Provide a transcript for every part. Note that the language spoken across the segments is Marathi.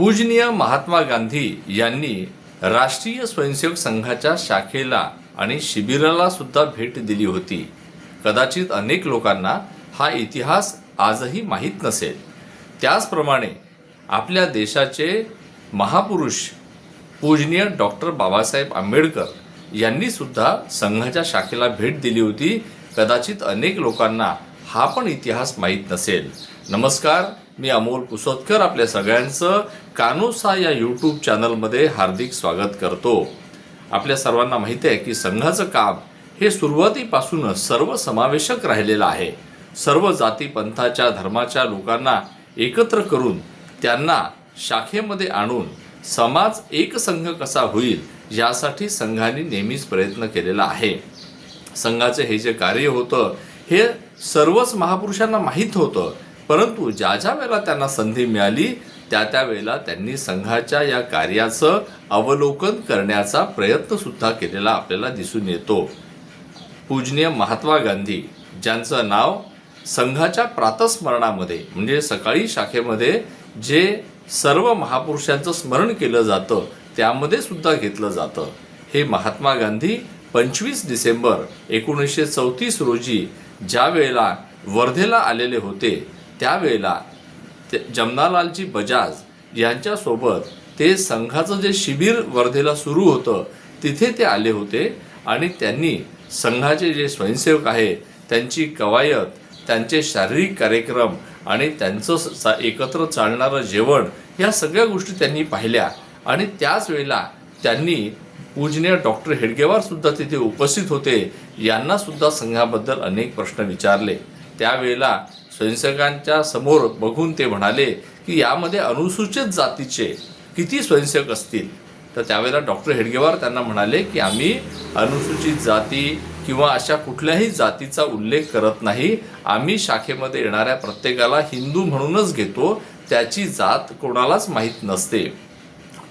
पूजनीय महात्मा गांधी यांनी राष्ट्रीय स्वयंसेवक संघाच्या शाखेला आणि शिबिराला सुद्धा भेट दिली होती. कदाचित अनेक लोकांना हा इतिहास आजही माहीत नसेल. त्याचप्रमाणे आपल्या देशाचे महापुरुष पूजनीय डॉक्टर बाबासाहेब आंबेडकर यांनी सुद्धा संघाच्या शाखेला भेट दिली होती. कदाचित अनेक लोकांना हा पण इतिहास माहीत नसेल. नमस्कार मी अमोल पुसोतकर आपल्या सगळ्यांचं कानोसा या यूट्यूब चॅनलमध्ये हार्दिक स्वागत करतो. आपल्या सर्वांना माहिती आहे की संघाचं काम हे सुरुवातीपासूनच सर्वसमावेशक राहिलेलं आहे. सर्व जाती पंथाच्या धर्माच्या लोकांना एकत्र करून त्यांना शाखेमध्ये आणून समाज एकसंघ कसा होईल यासाठी संघाने नेहमीच प्रयत्न केलेला आहे. संघाचे हे जे कार्य होतं हे सर्वच महापुरुषांना माहीत होतं. परंतु ज्या ज्या वेळेला त्यांना संधी मिळाली त्या त्या वेळेला त्यांनी संघाच्या या कार्याचं अवलोकन करण्याचा प्रयत्न सुद्धा केलेला आपल्याला दिसून येतो. पूजनीय महात्मा गांधी ज्यांचं नाव संघाच्या प्रातस्मरणामध्ये म्हणजे सकाळी शाखेमध्ये जे सर्व महापुरुषांचं स्मरण केलं जातं त्यामध्ये सुद्धा घेतलं जातं. हे महात्मा गांधी पंचवीस डिसेंबर एकोणीसशे चौतीस रोजी ज्या वेळेला वर्धेला आलेले होते त्यावेळेला ते जमनालालजी बजाज यांच्यासोबत ते संघाचं जे शिबिर वर्धेला सुरू होतं तिथे ते आले होते आणि त्यांनी संघाचे जे स्वयंसेवक आहे त्यांची कवायत त्यांचे शारीरिक कार्यक्रम आणि त्यांचं सा एकत्र चालणारं जेवण ह्या सगळ्या गोष्टी त्यांनी पाहिल्या. आणि त्याच वेळेला त्यांनी पूजनीय डॉक्टर हेडगेवारसुद्धा तिथे उपस्थित होते. यांनासुद्धा संघाबद्दल अनेक प्रश्न विचारले. त्यावेळेला स्वयंसेवकांच्या समोर बघून ते म्हणाले की यामध्ये अनुसूचित जातीचे किती स्वयंसेवक असतील? तर त्यावेळेला डॉक्टर हेडगेवार त्यांना म्हणाले की आम्ही अनुसूचित जाती किंवा अशा कुठल्याही जातीचा उल्लेख करत नाही. आम्ही शाखेमध्ये येणाऱ्या प्रत्येकाला हिंदू म्हणूनच घेतो. त्याची जात कोणालाच माहीत नसते.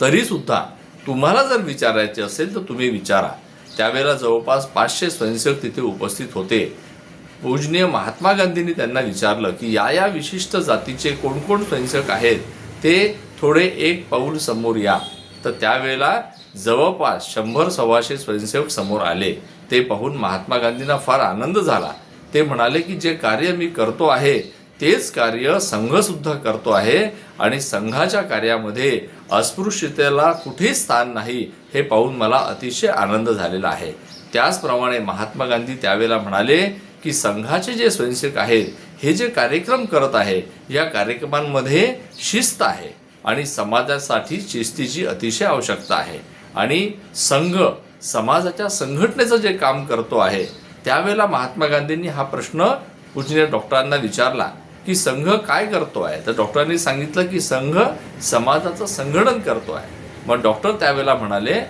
तरीसुद्धा तुम्हाला जर विचारायचे असेल तर तुम्ही विचारा. त्यावेळेला जवळपास पाचशे स्वयंसेवक तिथे उपस्थित होते. पूजनीय महात्मा गांधींनी त्यांना विचारलं की या या विशिष्ट जातीचे कोणकोण कोण स्वयंसेवक आहेत ते थोडे एक पाऊल समोर या. तर त्यावेळेला जवळपास शंभर सव्वाशे स्वयंसेवक समोर आले. ते पाहून महात्मा गांधींना फार आनंद झाला. ते म्हणाले की जे कार्य मी करतो आहे तेच कार्य संघसुद्धा करतो आहे आणि संघाच्या कार्यामध्ये अस्पृश्यतेला कुठेच स्थान नाही हे पाहून मला अतिशय आनंद झालेला आहे. त्याचप्रमाणे महात्मा गांधी त्यावेळेला म्हणाले की संघाचे जे स्वयंसेवक आहेत हे जे कार्यक्रम करत आहे या कार्यक्रमांमध्ये शिस्त आहे आणि समाजासाठी शिस्तीची अतिशय आवश्यकता आहे. आणि संघ समाजाच्या संघटनेचं जे काम करतो आहे त्यावेळेला महात्मा गांधींनी हा प्रश्न पूजनीय डॉक्टरांना विचारला की संघ काय करतो आहे? तर डॉक्टरांनी सांगितलं की संघ समाजाचं संघटन करतो आहे. मग डॉक्टर त्यावेळेला म्हणाले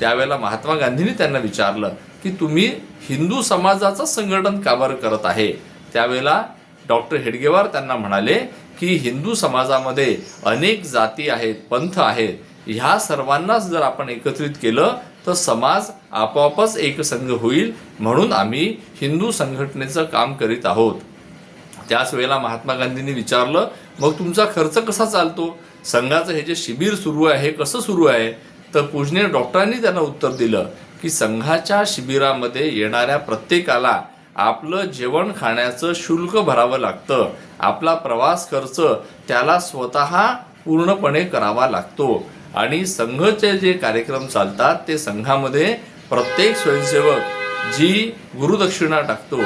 त्यावेळेला महात्मा गांधींनी त्यांना विचारलं की तुम्ही हिंदू समाजाचं संघटन का बरं करत आहे? त्यावेळेला डॉक्टर हेडगेवार त्यांना म्हणाले की हिंदू समाजामध्ये अनेक जाती आहेत पंथ आहेत. ह्या सर्वांनाच जर आपण एकत्रित केलं तर समाज आपोआपच एकसंघ होईल म्हणून आम्ही हिंदू संघटनेचं काम करीत आहोत. त्याच वेळेला महात्मा गांधींनी विचारलं मग तुमचा खर्च कसा चालतो? संघाचं हे जे शिबिर सुरू आहे हे कसं सुरू आहे? तर पूजनीय डॉक्टरांनी त्यांना उत्तर दिलं की संघाच्या शिबिरामध्ये येणाऱ्या प्रत्येकाला आपलं जेवण खाण्याचं शुल्क भरावं लागतं. आपला प्रवास खर्च त्याला स्वतः पूर्णपणे करावा लागतो. आणि संघचे जे कार्यक्रम चालतात ते संघामध्ये प्रत्येक स्वयंसेवक जी गुरुदक्षिणा टाकतो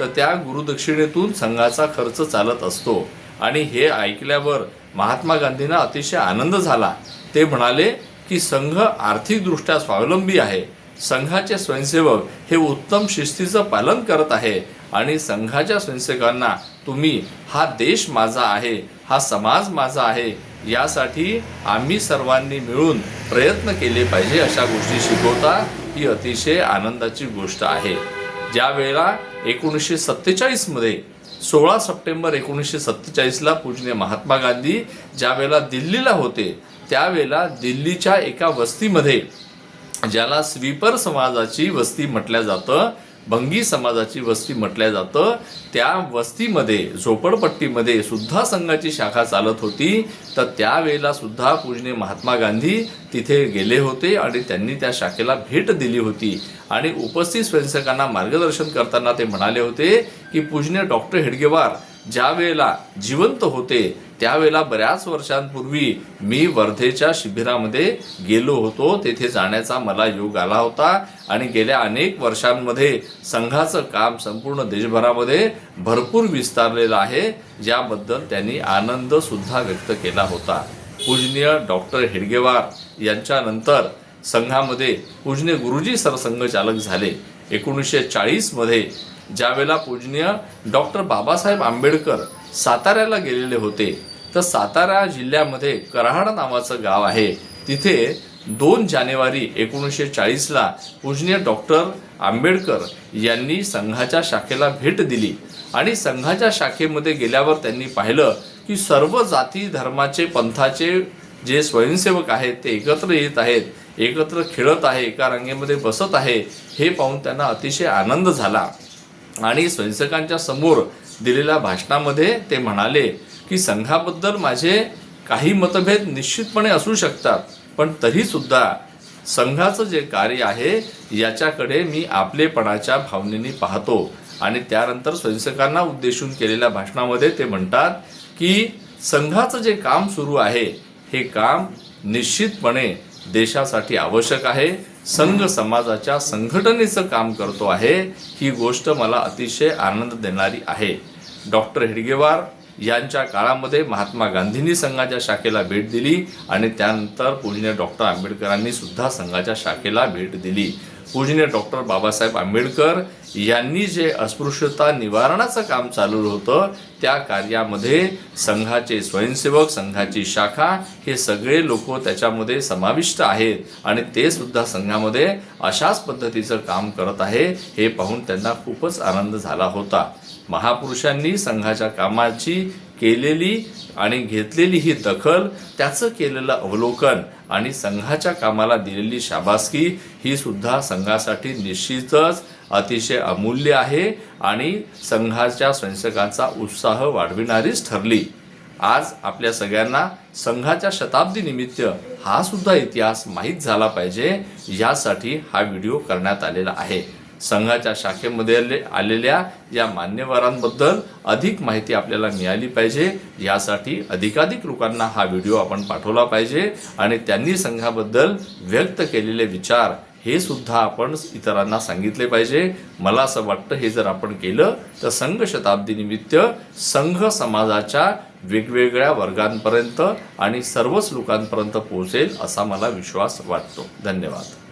तर त्या गुरुदक्षिणेतून संघाचा खर्च चालत असतो. आणि हे ऐकल्यावर महात्मा गांधींना अतिशय आनंद झाला. ते म्हणाले की संघ आर्थिकदृष्ट्या स्वावलंबी आहे. संघाचे स्वयंसेवक हे उत्तम शिस्तीचं पालन करत आहे. आणि संघाच्या स्वयंसेवकांना तुम्ही हा देश माझा आहे हा समाज माझा आहे यासाठी आम्ही सर्वांनी मिळून प्रयत्न केले पाहिजे अशा गोष्टी शिकवता ही अतिशय आनंदाची गोष्ट आहे. ज्या वेळेला एकोणीसशे सत्तेचाळीसमध्ये सोळा सप्टेंबर एकोणीसशे सत्तेचाळीसला पूजने महात्मा गांधी ज्यावेळेला दिल्लीला होते त्यावेळेला दिल्लीच्या एका वस्तीमध्ये ज्याला स्वीपर समाजाची वस्ती म्हटल्या जातं भंगी समाजाची वस्ती म्हटल्या जातं त्या वस्तीमध्ये झोपडपट्टीमध्ये सुद्धा संघाची शाखा चालत होती. तर त्यावेळेला सुद्धा पूजनीय महात्मा गांधी तिथे गेले होते आणि त्यांनी त्या शाखेला भेट दिली होती. आणि उपस्थित स्वयंसेवकांना मार्गदर्शन करताना ते म्हणाले होते की पूजनीय डॉक्टर हेडगेवार ज्या वेळेला जिवंत होते त्यावेळेला बऱ्याच वर्षांपूर्वी मी वर्धेच्या शिबिरामध्ये गेलो होतो. तेथे जाण्याचा मला योग आला होता आणि गेल्या अनेक वर्षांमध्ये संघाचं काम संपूर्ण देशभरामध्ये भरपूर विस्तारलेलं आहे ज्याबद्दल त्यांनी आनंदसुद्धा व्यक्त केला होता. पूजनीय डॉक्टर हेडगेवार यांच्यानंतर संघामध्ये पूजनीय गुरुजी सरसंघचालक झाले. एकोणीसशे चाळीसमध्ये ज्यावेळेला पूजनीय डॉक्टर बाबासाहेब आंबेडकर साताऱ्याला गेलेले होते. तर सातारा जिल्ह्यामध्ये कराड नावाचं गाव आहे. तिथे दोन जानेवारी एकोणीसशे चाळीसला पूजनीय डॉक्टर आंबेडकर यांनी संघाच्या शाखेला भेट दिली. आणि संघाच्या शाखेमध्ये गेल्यावर त्यांनी पाहिलं की सर्व जाती धर्माचे पंथाचे जे स्वयंसेवक आहेत ते एकत्र येत आहेत एकत्र खेळत आहे एका रांगेमध्ये बसत आहे हे पाहून त्यांना अतिशय आनंद झाला. आणि स्वयंसेवकांच्या समोर दिलेल्या भाषणामध्ये ते म्हणाले की संघाबद्दल माझे काही मतभेद निश्चितपणे असू शकतात पण तरीसुद्धा संघाचं जे कार्य आहे याच्याकडे मी आपलेपणाच्या भावनेने पाहतो. आणि त्यानंतर स्वयंसेवकांना उद्देशून केलेल्या भाषणामध्ये ते म्हणतात की संघाचं जे काम सुरू आहे हे काम निश्चितपणे देशासाठी आवश्यक आहे. संघ समाजाच्या संघटनेचं काम करतो आहे. ही गोष्ट मला अतिशय आनंद देणारी आहे. डॉक्टर हेडगेवार यांच्या काळामध्ये महात्मा गांधींनी संघाच्या शाखेला भेट दिली आणि त्यानंतर पूजनीय डॉक्टर आंबेडकरांनी सुद्धा संघाच्या शाखेला भेट दिली. पूजनीय डॉक्टर बाबासाहेब आंबेडकर यांनी जे अस्पृश्यता निवारणाचं काम चालू होतं त्या कार्यामध्ये संघाचे स्वयंसेवक संघाची शाखा हे सगळे लोक त्याच्यामध्ये समाविष्ट आहेत आणि ते सुद्धा संघामध्ये अशाच पद्धतीचं काम करत आहे हे पाहून त्यांना खूपच आनंद झाला होता. महापुरुषांनी संघाच्या कामाची केलेली आणि घेतलेली ही दखल त्याचं केलेलं अवलोकन आणि संघाच्या कामाला दिलेली शाबासकी ही सुद्धा संघासाठी निश्चितच अतिशय अमूल्य आहे आणि संघाच्या संशकांचा उत्साह वाढविणारीच ठरली. आज आपल्या सगळ्यांना संघाच्या शताब्दीनिमित्त हा सुद्धा इतिहास माहीत झाला पाहिजे यासाठी हा व्हिडिओ करण्यात आलेला आहे. संघाच्या शाखेमध्ये आले आलेल्या या मान्यवरांबद्दल अधिक माहिती आपल्याला मिळाली पाहिजे. यासाठी अधिकाधिक लोकांना हा व्हिडिओ आपण पाठवला पाहिजे आणि त्यांनी संघाबद्दल व्यक्त केलेले विचार हे सुद्धा आपण इतरांना सांगितले पाहिजे. मला असं वाटतं हे जर आपण केलं तर संघ शताब्दीनिमित्त संघ समाजाच्या वेगवेगळ्या वर्गांपर्यंत आणि सर्वच लोकांपर्यंत पोहोचेल असा मला विश्वास वाटतो. धन्यवाद.